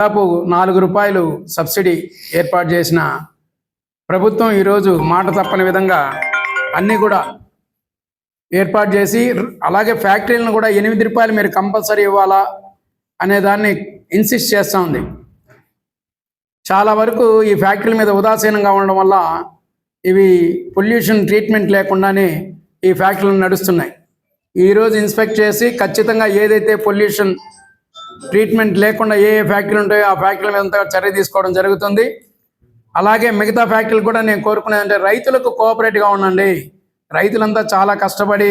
దాదాపు నాలుగు రూపాయలు సబ్సిడీ ఏర్పాటు చేసిన ప్రభుత్వం ఈరోజు మాట తప్పని విధంగా అన్నీ కూడా ఏర్పాటు చేసి అలాగే ఫ్యాక్టరీలను కూడా ఎనిమిది రూపాయలు మీరు కంపల్సరీ ఇవ్వాలా అనే దాన్ని ఇన్సిస్ట్ చేస్తూ ఉంది. చాలా వరకు ఈ ఫ్యాక్టరీల మీద ఉదాసీనంగా ఉండడం వల్ల ఇవి పొల్యూషన్ ట్రీట్మెంట్ లేకుండానే ఈ ఫ్యాక్టరీలు నడుస్తున్నాయి. ఈరోజు ఇన్స్పెక్ట్ చేసి ఖచ్చితంగా ఏదైతే పొల్యూషన్ ట్రీట్మెంట్ లేకుండా ఏ ఏ ఫ్యాక్టరీలు ఉంటాయో ఆ ఫ్యాక్టరీల మీద చర్య తీసుకోవడం జరుగుతుంది. అలాగే మిగతా ఫ్యాక్టరీలు కూడా నేను కోరుకునేది అంటే రైతులకు కోఆపరేట్గా ఉండండి. రైతులంతా చాలా కష్టపడి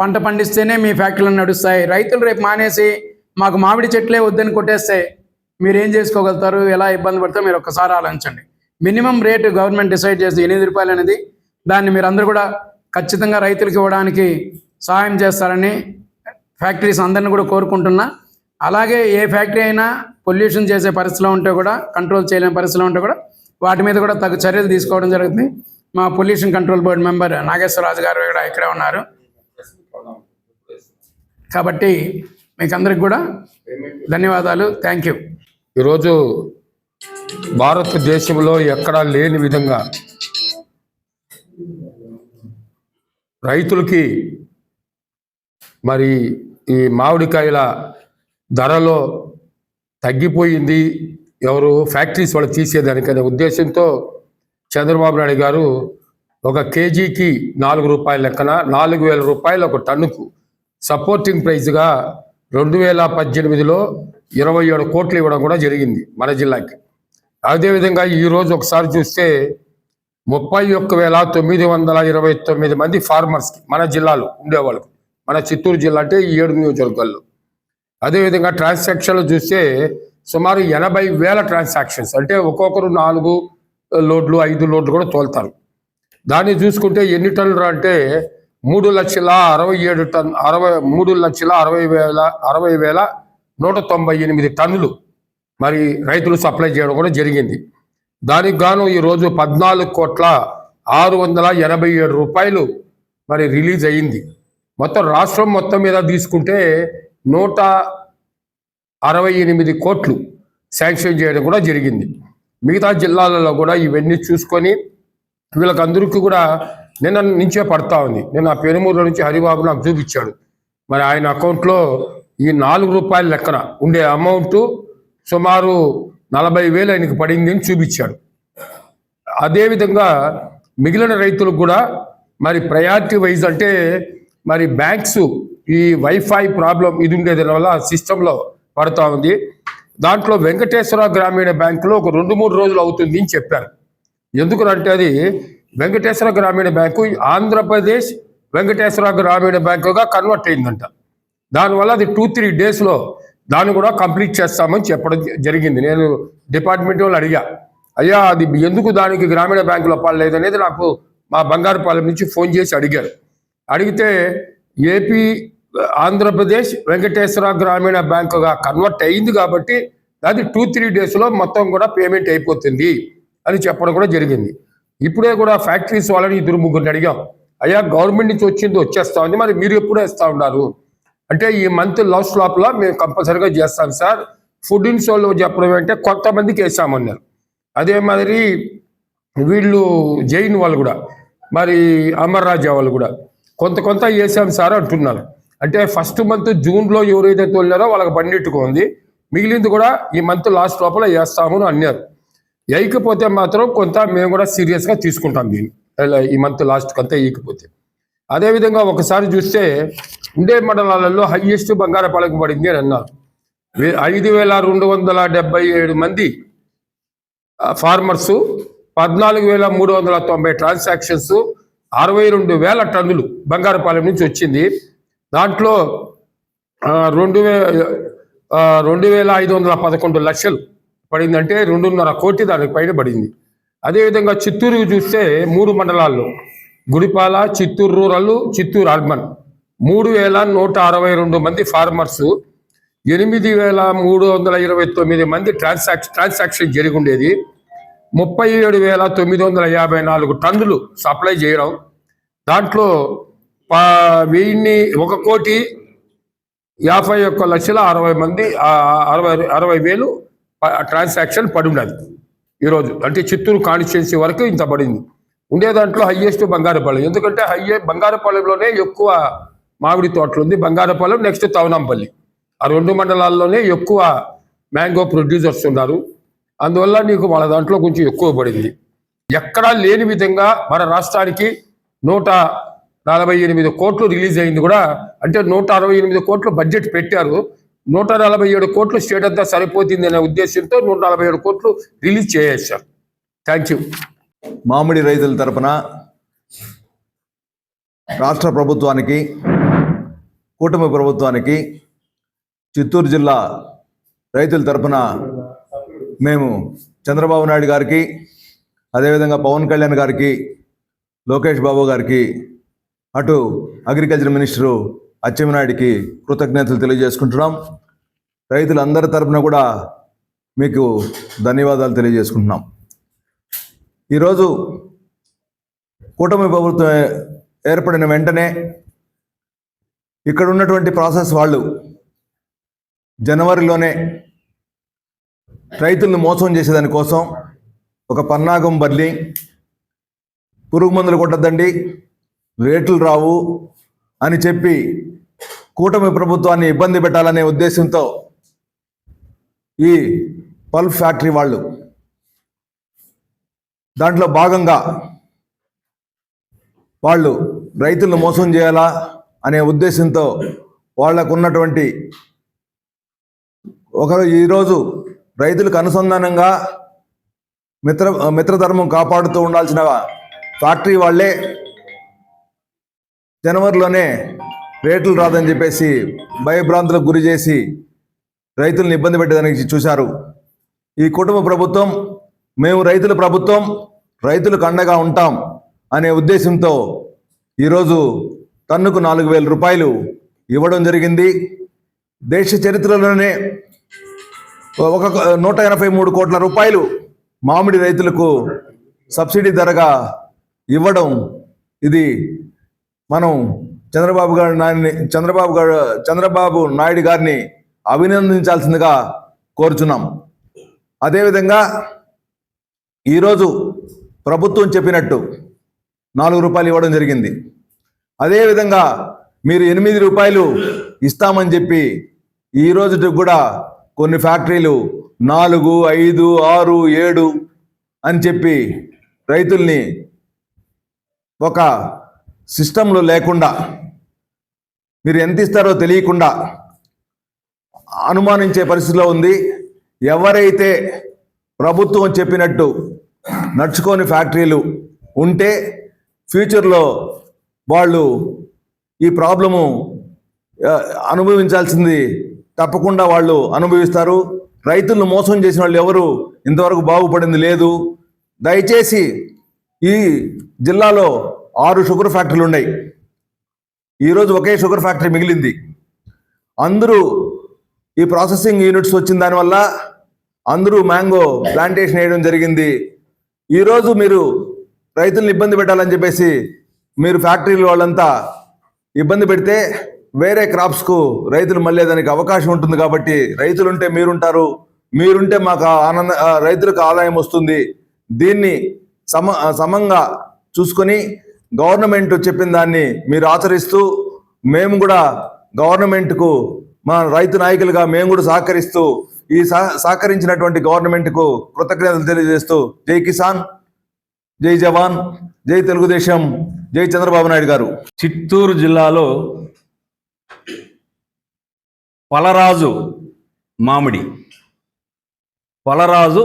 పంట పండిస్తేనే మీ ఫ్యాక్టరీలు నడుస్తాయి. రైతులు రేపు మానేసి మాకు మామిడి చెట్లే వద్దని కొట్టేస్తే మీరు ఏం చేసుకోగలుగుతారు? ఎలా ఇబ్బంది పడతారో మీరు ఒక్కసారి ఆలోచించండి. మినిమం రేటు గవర్నమెంట్ డిసైడ్ చేసి ఎనిమిది రూపాయలు అనేది. దాన్ని మీరు అందరూ కూడా ఖచ్చితంగా రైతులకు ఇవ్వడానికి సహాయం చేస్తారని ఫ్యాక్టరీస్ అందరిని కూడా కోరుకుంటున్నా. అలాగే ఏ ఫ్యాక్టరీ అయినా పొల్యూషన్ చేసే పరిస్థితిలో ఉంటే కూడా కంట్రోల్ చేయలేని పరిస్థితిలో ఉంటే కూడా వాటి మీద కూడా తగు చర్యలు తీసుకోవడం జరుగుతుంది. మా pollution control board member Nageswararaju garu కూడా ఇక్కడే ఉన్నారు. కాబట్టి మీకు అందరికి కూడా ధన్యవాదాలు. థ్యాంక్ యూ ఈరోజు భారతదేశంలో ఎక్కడా లేని విధంగా రైతులకి మరి ఈ మామిడికాయల ధరలో తగ్గిపోయింది. ఎవరు ఫ్యాక్టరీస్ వాళ్ళు తీసేదానికనే ఉద్దేశంతో చంద్రబాబు నాయుడు గారు ఒక కేజీకి నాలుగు రూపాయల లెక్కన నాలుగు వేల రూపాయలు ఒక టన్నుకు సపోర్టింగ్ ప్రైస్గా రెండు వేల పద్దెనిమిదిలో ఇరవై ఏడు కోట్లు ఇవ్వడం కూడా జరిగింది మన జిల్లాకి. అదేవిధంగా ఈరోజు ఒకసారి చూస్తే ముప్పై ఒక్క వేల తొమ్మిది వందల ఇరవై తొమ్మిది మంది ఫార్మర్స్కి మన జిల్లాలో ఉండేవాళ్ళకు మన చిత్తూరు జిల్లా అంటే ఈ ఏడు నియోజకవర్గాల్లో అదేవిధంగా ట్రాన్సాక్షన్లు చూస్తే సుమారు ఎనభై వేల ట్రాన్సాక్షన్స్ అంటే ఒక్కొక్కరు నాలుగు లోడ్లు ఐదు లోడ్లు కూడా తోలుతారు. దాన్ని చూసుకుంటే ఎన్ని టన్నులు అంటే మూడు లక్షల అరవై ఏడు టన్ అరవై మూడు లక్షల అరవై వేల అరవై వేల నూట తొంభై ఎనిమిది టన్నులు మరి రైతులు సప్లై చేయడం కూడా జరిగింది. దానికి గాను ఈరోజు పద్నాలుగు కోట్ల ఆరు వందల ఎనభై ఏడు రూపాయలు మరి రిలీజ్ అయ్యింది మొత్తం రాష్ట్రం మొత్తం మీద తీసుకుంటే నూట అరవై ఎనిమిది కోట్లు శాంక్షన్ చేయడం కూడా జరిగింది. మిగతా జిల్లాలలో కూడా ఇవన్నీ చూసుకొని వీళ్ళకందరికీ కూడా నిన్న నుంచే పడతా ఉంది. నిన్న పెనుమూరు నుంచి హరిబాబు నాకు చూపించాడు. మరి ఆయన అకౌంట్లో ఈ నాలుగు రూపాయల లెక్కన ఉండే అమౌంట్ సుమారు నలభై వేలు ఆయనకి పడింది అని చూపించాడు. అదేవిధంగా మిగిలిన రైతులకు కూడా మరి ప్రయారిటీ వైజ్ అంటే మరి బ్యాంక్స్ ఈ వైఫై ప్రాబ్లం ఇది ఉండేది వల్ల సిస్టంలో పడుతూ ఉంది. దాంట్లో వెంకటేశ్వర గ్రామీణ బ్యాంకులో ఒక రెండు మూడు రోజులు అవుతుంది అని చెప్పారు. ఎందుకంటే అది వెంకటేశ్వర గ్రామీణ బ్యాంకు ఆంధ్రప్రదేశ్ వెంకటేశ్వర గ్రామీణ బ్యాంకుగా కన్వర్ట్ అయిందంట. దానివల్ల అది టూ త్రీ డేస్లో దాన్ని కూడా కంప్లీట్ చేస్తామని చెప్పడం జరిగింది. నేను డిపార్ట్మెంట్ వాళ్ళు అడిగా అయ్యా అది ఎందుకు దానికి గ్రామీణ బ్యాంకులో పడలేదు అనేది నాకు మా బంగారుపాలెం నుంచి ఫోన్ చేసి అడిగారు. అడిగితే ఏపీ ఆంధ్రప్రదేశ్ వెంకటేశ్వర గ్రామీణ బ్యాంకుగా కన్వర్ట్ అయింది కాబట్టి అది టూ త్రీ డేస్లో మొత్తం కూడా పేమెంట్ అయిపోతుంది అని చెప్పడం కూడా జరిగింది. ఇప్పుడే కూడా ఫ్యాక్టరీస్ వాళ్ళని ఇద్దరు ముగ్గురిని అడిగాం. అయ్యా గవర్నమెంట్ నుంచి వచ్చింది వచ్చేస్తా ఉంది. మరి మీరు ఎప్పుడు వేస్తూ ఉన్నారు? అంటే ఈ మంత్ లాస్ట్ లోపల మేము కంపల్సరీగా చేస్తాం సార్. ఫుడ్ ఇన్స్ వాళ్ళు చెప్పడం అంటే కొంతమందికి వేసామన్నారు అదే మాదిరి వీళ్ళు జైన్ వాళ్ళు కూడా మరి అమర్రాజా వాళ్ళు కూడా కొంత కొంత వేసాం సార్ అంటున్నారు. అంటే ఫస్ట్ మంత్ జూన్లో ఎవరైతే తోలినారో వాళ్ళకి బండిట్టుకుంది మిగిలింది కూడా ఈ మంత్ లాస్ట్ లోపల వేస్తాము అని అన్నారు. వేయకపోతే మాత్రం కొంత మేము కూడా సీరియస్గా తీసుకుంటాం దీన్ని. ఈ మంత్ లాస్ట్ అంతా వేయకపోతే. అదేవిధంగా ఒకసారి చూస్తే ఉండే మండలాలలో హయ్యెస్ట్ బంగారపాలకు పడింది అని అన్నారు. ఐదు వేల రెండు వందల డెబ్బై ఏడు మంది ఫార్మర్స్ పద్నాలుగు వేల మూడు వందల తొంభై ట్రాన్సాక్షన్స్ అరవై రెండు వేల టన్నులు బంగారపాలెం నుంచి వచ్చింది. దాంట్లో రెండు వే రెండు వేల ఐదు వందల పదకొండు లక్షలు పడిందంటే రెండున్నర కోటి దానికి పైన పడింది. అదేవిధంగా చిత్తూరుకు చూస్తే మూడు మండలాల్లో గుడిపాల చిత్తూరు రూరల్ చిత్తూరు అర్బన్. మూడు వేల నూట అరవై రెండు మంది ఫార్మర్స్ ఎనిమిది వేల మూడు వందల ఇరవై తొమ్మిది మంది ట్రాన్సాక్షన్ ట్రాన్సాక్షన్ జరిగి ఉండేది ముప్పై ఏడు వేల తొమ్మిది వందల యాభై నాలుగు టన్నులు సప్లై చేయడం. దాంట్లో వెయ్యిన్ని ఒక కోటి యాభై ఒక్క లక్షల అరవై మంది అరవై అరవై వేలు ట్రాన్సాక్షన్ పడి ఉన్నది ఈరోజు అంటే చిత్తూరు కాన్స్టిట్యున్సీ వరకు ఇంత పడింది. ఉండే దాంట్లో హయ్యెస్ట్ బంగారపాలెం ఎందుకంటే హయ్యే బంగారపాలెంలోనే ఎక్కువ మామిడి తోటలు ఉంది. బంగారపాలెం నెక్స్ట్ తవనంపల్లి. ఆ రెండు మండలాల్లోనే ఎక్కువ మ్యాంగో ప్రొడ్యూసర్స్ ఉన్నారు. అందువల్ల నీకు వాళ్ళ దాంట్లో కొంచెం ఎక్కువ పడింది. ఎక్కడా లేని విధంగా మన రాష్ట్రానికి నూట నలభై ఎనిమిది కోట్లు రిలీజ్ అయింది కూడా. అంటే నూట అరవై ఎనిమిది కోట్లు బడ్జెట్ పెట్టారు. నూట నలభై ఏడు కోట్లు స్టేట్ అంతా సరిపోతుంది అనే ఉద్దేశంతో నూట నలభై ఏడు కోట్లు రిలీజ్ చేసేసారు థ్యాంక్ యూ. మామిడి రైతుల తరపున రాష్ట్ర ప్రభుత్వానికి కూటమి ప్రభుత్వానికి చిత్తూరు జిల్లా రైతుల తరపున మేము చంద్రబాబు నాయుడు గారికి అదేవిధంగా పవన్ కళ్యాణ్ గారికి లోకేష్ బాబు గారికి అటు అగ్రికల్చర్ మినిస్టరు అచ్చెన్నాయుడికి కృతజ్ఞతలు తెలియజేసుకుంటున్నాం. రైతులందరి తరపున కూడా మీకు ధన్యవాదాలు తెలియజేసుకుంటున్నాం. ఈరోజు కూటమి ప్రభుత్వం ఏర్పడిన వెంటనే ఇక్కడ ఉన్నటువంటి ప్రాసెస్ వాళ్ళు జనవరిలోనే రైతులను మోసం చేసేదానికోసం ఒక పన్నాగం బదిలీ పురుగు మందులు కొట్టద్దండి రేట్లు రావు అని చెప్పి కూటమి ప్రభుత్వాన్ని ఇబ్బంది పెట్టాలనే ఉద్దేశంతో ఈ పల్ప్ ఫ్యాక్టరీ వాళ్ళు దాంట్లో భాగంగా వాళ్ళు రైతులను మోసం చేయాలా అనే ఉద్దేశంతో వాళ్ళకు ఉన్నటువంటి ఒక ఈరోజు రైతులకు అనుసంధానంగా మిత్ర మిత్రధర్మం కాపాడుతూ ఉండాల్సిన ఫ్యాక్టరీ వాళ్ళే జనవరిలోనే రేట్లు రాదని చెప్పేసి భయభ్రాంతులకు గురి చేసి రైతులను ఇబ్బంది పెట్టడానికి చూశారు. ఈ కుటుంబ ప్రభుత్వం మేము రైతుల ప్రభుత్వం రైతులకు అండగా ఉంటాం అనే ఉద్దేశంతో ఈరోజు టన్నుకు నాలుగు వేల రూపాయలు ఇవ్వడం జరిగింది. దేశ చరిత్రలోనే ఒక నూట ఎనభై మూడు కోట్ల రూపాయలు మామిడి రైతులకు సబ్సిడీ ధరగా ఇవ్వడం ఇది మనం చంద్రబాబు గారు నాయని చంద్రబాబు గారు చంద్రబాబు నాయుడు గారిని అభినందించాల్సిందిగా కోరుచున్నాం. అదేవిధంగా ఈరోజు ప్రభుత్వం చెప్పినట్టు నాలుగు రూపాయలు ఇవ్వడం జరిగింది. అదేవిధంగా మీరు ఎనిమిది రూపాయలు ఇస్తామని చెప్పి ఈ రోజుకి కూడా కొన్ని ఫ్యాక్టరీలు నాలుగు ఐదు ఆరు ఏడు అని చెప్పి రైతుల్ని ఒక సిస్టంలు లేకుండా మీరు ఎంత ఇస్తారో తెలియకుండా అనుమానించే పరిస్థితిలో ఉంది. ఎవరైతే ప్రభుత్వం చెప్పినట్టు నడుచుకోని ఫ్యాక్టరీలు ఉంటే ఫ్యూచర్లో వాళ్ళు ఈ ప్రాబ్లము అనుభవించాల్సింది తప్పకుండా వాళ్ళు అనుభవిస్తారు. రైతులను మోసం చేసిన వాళ్ళు ఎవరు? ఇంతవరకు బాగుపడింది లేదు. దయచేసి ఈ జిల్లాలో ఆరు షుగర్ ఫ్యాక్టరీలు ఉన్నాయి. ఈరోజు ఒకే షుగర్ ఫ్యాక్టరీ మిగిలింది. అందరూ ఈ ప్రాసెసింగ్ యూనిట్స్ వచ్చిన దానివల్ల అందరూ మ్యాంగో ప్లాంటేషన్ వేయడం జరిగింది. ఈరోజు మీరు రైతులను ఇబ్బంది పెట్టాలని చెప్పేసి మీరు ఫ్యాక్టరీలు వాళ్ళంతా ఇబ్బంది పెడితే వేరే క్రాప్స్కు రైతులు మళ్ళీ దానికి అవకాశం ఉంటుంది కాబట్టి రైతులుంటే మీరుంటారు. మీరుంటే మాకు ఆనంద రైతులకు ఆదాయం వస్తుంది. దీన్ని సమ సమంగా చూసుకొని గవర్నమెంట్ చెప్పిన దాన్ని మీరు ఆచరిస్తూ మేము కూడా గవర్నమెంట్కు మా రైతు నాయకులుగా మేము కూడా సహకరిస్తూ ఈ సహకరించినటువంటి గవర్నమెంట్కు కృతజ్ఞతలు తెలియజేస్తూ జై కిసాన్ జై జవాన్ జై తెలుగుదేశం జై చంద్రబాబు నాయుడు గారు. చిత్తూరు జిల్లాలో పలరాజు మామిడి. పలరాజు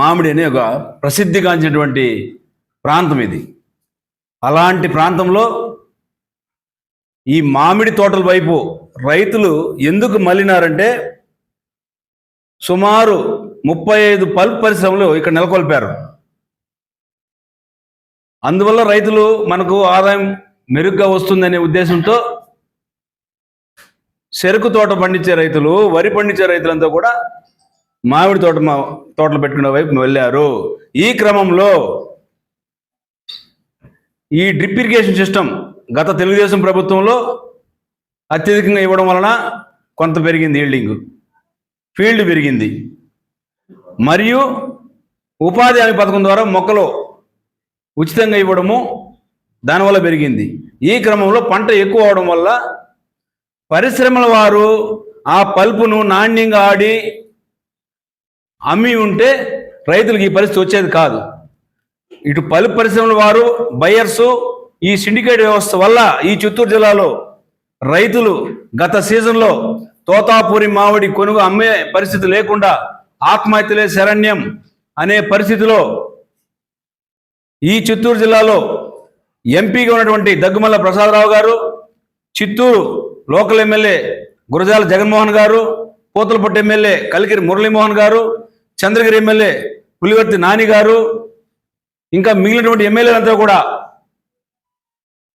మామిడి అనే ఒక ప్రసిద్ధిగాంచినటువంటి ప్రాంతం ఇది. అలాంటి ప్రాంతంలో ఈ మామిడి తోటల వైపు రైతులు ఎందుకు మళ్ళినారంటే సుమారు ముప్పై ఐదు పల్ప్ పరిశ్రమలు ఇక్కడ నెలకొల్పారు. అందువల్ల రైతులు మనకు ఆదాయం మెరుగ్గా వస్తుందనే ఉద్దేశంతో చెరుకు తోట పండించే రైతులు వరి పండించే రైతులంతా కూడా మామిడి తోట తోటలు పెట్టుకునే వైపు వెళ్ళారు. ఈ క్రమంలో ఈ డ్రిప్ ఇరిగేషన్ సిస్టమ్ గత తెలుగుదేశం ప్రభుత్వంలో అత్యధికంగా ఇవ్వడం వలన కొంత పెరిగింది ఈల్డింగ్ ఫీల్డ్ పెరిగింది. మరియు ఉపాధి హామీ పథకం ద్వారా మొక్కలు ఉచితంగా ఇవ్వడము దానివల్ల పెరిగింది. ఈ క్రమంలో పంట ఎక్కువ అవడం వల్ల పరిశ్రమల వారు ఆ పల్పును నాణ్యంగా ఆడి అమ్మి ఉంటే రైతులకు ఈ పరిస్థితి వచ్చేది కాదు. ఇటు పలు పరిశ్రమల వారు బయర్సు ఈ సిండికేట్ వ్యవస్థ వల్ల ఈ చిత్తూరు జిల్లాలో రైతులు గత సీజన్లో తోతాపూరి మామిడి కొనుగో అమ్మే పరిస్థితి లేకుండా ఆత్మహత్యలే శరణ్యం అనే పరిస్థితిలో ఈ చిత్తూరు జిల్లాలో ఎంపీగా ఉన్నటువంటి Daggumalla Prasadarao garu Chittoor local MLA Gurajala Jaganmohan garu Puthalapattu MLA Kalikiri Muralimohan గారు చంద్రగిరి ఎమ్మెల్యే పులివర్తి నాని గారు ఇంకా మిగిలినటువంటి ఎమ్మెల్యేలంతా కూడా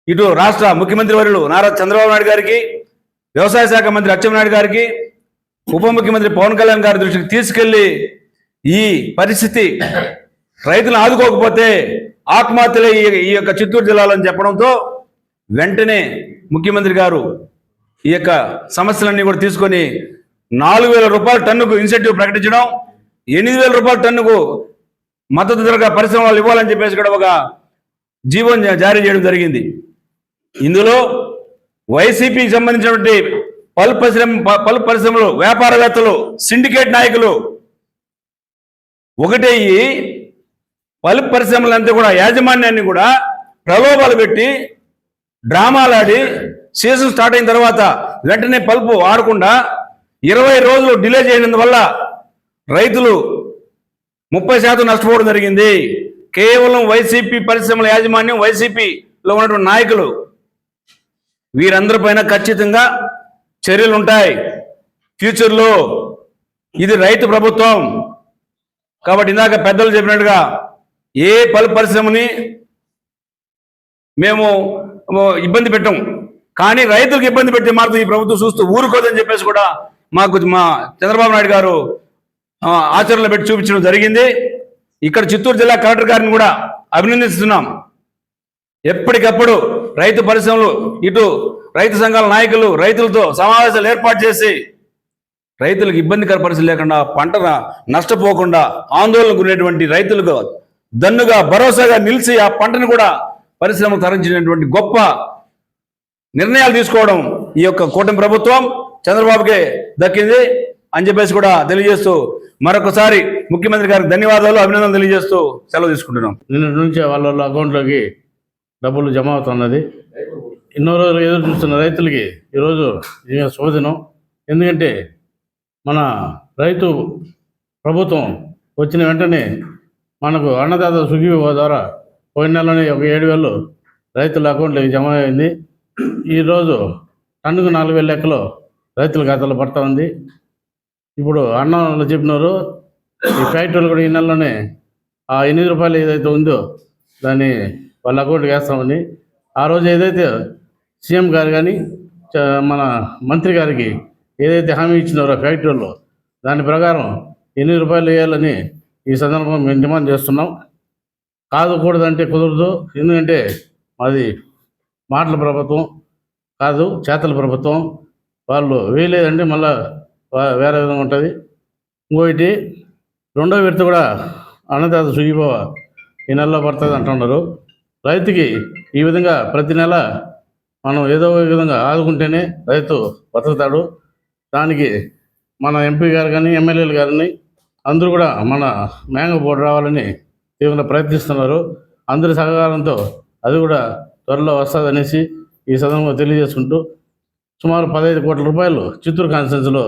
ఇటు రాష్ట్ర ముఖ్యమంత్రి వర్యులు నారా చంద్రబాబు నాయుడు గారికి వ్యవసాయ శాఖ మంత్రి అచ్చెన్నాయుడు గారికి ఉప ముఖ్యమంత్రి పవన్ కళ్యాణ్ గారి దృష్టికి తీసుకెళ్ళి ఈ పరిస్థితి రైతులను ఆదుకోకపోతే ఆత్మహత్యలే ఈ ఈ యొక్క చిత్తూరు జిల్లాలో అని చెప్పడంతో వెంటనే ముఖ్యమంత్రి గారు ఈ యొక్క సమస్యలన్నీ కూడా తీసుకొని నాలుగు వేల రూపాయల టన్నుకు ఇన్సెంటివ్ ప్రకటించడం ఎనిమిది వేల రూపాయల టన్నుకు మద్దతు ధరగా పరిశ్రమలు ఇవ్వాలని చెప్పేసి కూడా ఒక జీవోని జారీ చేయడం జరిగింది. ఇందులో వైసీపీకి సంబంధించినటువంటి పలు పరిశ్రమ పలు పరిశ్రమలు వ్యాపారవేత్తలు సిండికేట్ నాయకులు ఒకటయ్యి పలు పరిశ్రమలంతా కూడా యాజమాన్యాన్ని కూడా ప్రలోభాలు పెట్టి డ్రామాలు ఆడి సీజన్ స్టార్ట్ అయిన తర్వాత వెంటనే పలుపు ఆడకుండా ఇరవై రోజులు డిలే వల్ల రైతులు ముప్పై శాతం నష్టపోవడం జరిగింది. కేవలం వైసీపీ పరిశ్రమల యాజమాన్యం వైసీపీలో ఉన్నటువంటి నాయకులు. వీరందరి పైన ఖచ్చితంగా చర్యలు ఉంటాయి. ఫ్యూచర్లో ఇది రైతు ప్రభుత్వం. కాబట్టి ఇందాక పెద్దలు చెప్పినట్టుగా ఏ పలు పరిశ్రమని మేము ఇబ్బంది పెట్టాం. కానీ రైతులకు ఇబ్బంది పెట్టే మాత్రం ఈ ప్రభుత్వం చూస్తూ ఊరుకోదని చెప్పేసి కూడా మాకు మా చంద్రబాబు నాయుడు గారు ఆచరణలో పెట్టి చూపించడం జరిగింది. ఇక్కడ చిత్తూరు జిల్లా కలెక్టర్ గారిని కూడా అభినందిస్తున్నాం. ఎప్పటికప్పుడు రైతు పరిశ్రమలు ఇటు రైతు సంఘాల నాయకులు రైతులతో సమావేశాలు ఏర్పాటు చేసి రైతులకు ఇబ్బందికర పరిస్థితి లేకుండా పంట నష్టపోకుండా ఆందోళన గురైనటువంటి రైతులకు దన్నుగా భరోసాగా నిలిచి ఆ పంటను కూడా పరిశ్రమ తరించినటువంటి గొప్ప నిర్ణయాలు తీసుకోవడం ఈ యొక్క కూటమి ప్రభుత్వం చంద్రబాబుకే దక్కింది అని చెప్పేసి కూడా తెలియజేస్తూ మరొకసారి ముఖ్యమంత్రి గారికి ధన్యవాదాలు అభినందనలు తెలియజేస్తూ సెలవు తీసుకుంటున్నాం. నిన్న నుంచే వాళ్ళ వాళ్ళ అకౌంట్లోకి డబ్బులు జమ అవుతున్నది. ఎన్నో రోజులు ఎదురు చూస్తున్న రైతులకి ఈరోజు ఇది శుభదినం. ఎందుకంటే మన రైతు ప్రభుత్వం వచ్చిన వెంటనే మనకు అన్నదాత సుఖీవ ద్వారా పోయిన నెలనే ఒక ఏడు వేలు రైతుల అకౌంట్లోకి జమ అయింది. ఈరోజు టన్నుకు నాలుగు వేల లెక్కలో రైతుల ఖాతాలో పడతా ఉంది. ఇప్పుడు అన్న చెప్పినారు ఈ ఫ్యాక్టరీలు కూడా ఈ నెలలోనే ఆ ఎనిమిది రూపాయలు ఏదైతే ఉందో దాన్ని వాళ్ళ అకౌంట్కి వేస్తామని. ఆ రోజు ఏదైతే సీఎం గారు కానీ మన మంత్రి గారికి ఏదైతే హామీ ఇచ్చినారో ఫ్యాక్టరీలో దాని ప్రకారం ఎనిమిది రూపాయలు వేయాలని ఈ సందర్భంగా మేము డిమాండ్ చేస్తున్నాం. కాదు కూడదంటే కుదరదు ఎందుకంటే మాది మాటల ప్రభుత్వం కాదు చేతల ప్రభుత్వం. వాళ్ళు వేయలేదంటే మళ్ళా వేరే విధంగా ఉంటుంది. ఇంకోటి రెండో విడత కూడా అన్నదాత సుగిపోవ ఈ నెలలో పడుతుంది అంటున్నారు. రైతుకి ఈ విధంగా ప్రతి నెల మనం ఏదో ఒక విధంగా ఆదుకుంటేనే రైతు బతుకుతాడు. దానికి మన ఎంపీ గారు కానీ ఎమ్మెల్యేలు గారిని అందరూ కూడా మన మ్యాంగో బోర్డు రావాలని తీవ్రంగా ప్రయత్నిస్తున్నారు. అందరి సహకారంతో అది కూడా త్వరలో వస్తుందనేసి ఈ సందర్భంగా తెలియజేసుకుంటూ సుమారు పదహైదు కోట్ల రూపాయలు చిత్తూరు కాన్స్టిట్యున్సీలో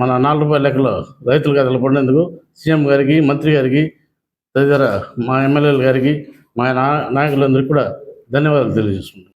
మన నాలుగు రూపాయల లెక్కలో రైతుల కథలు పడినందుకు సీఎం గారికి మంత్రి గారికి తదితర మా ఎమ్మెల్యేల గారికి మా నా నాయకులందరికీ కూడా ధన్యవాదాలు తెలియజేసుకుంటాం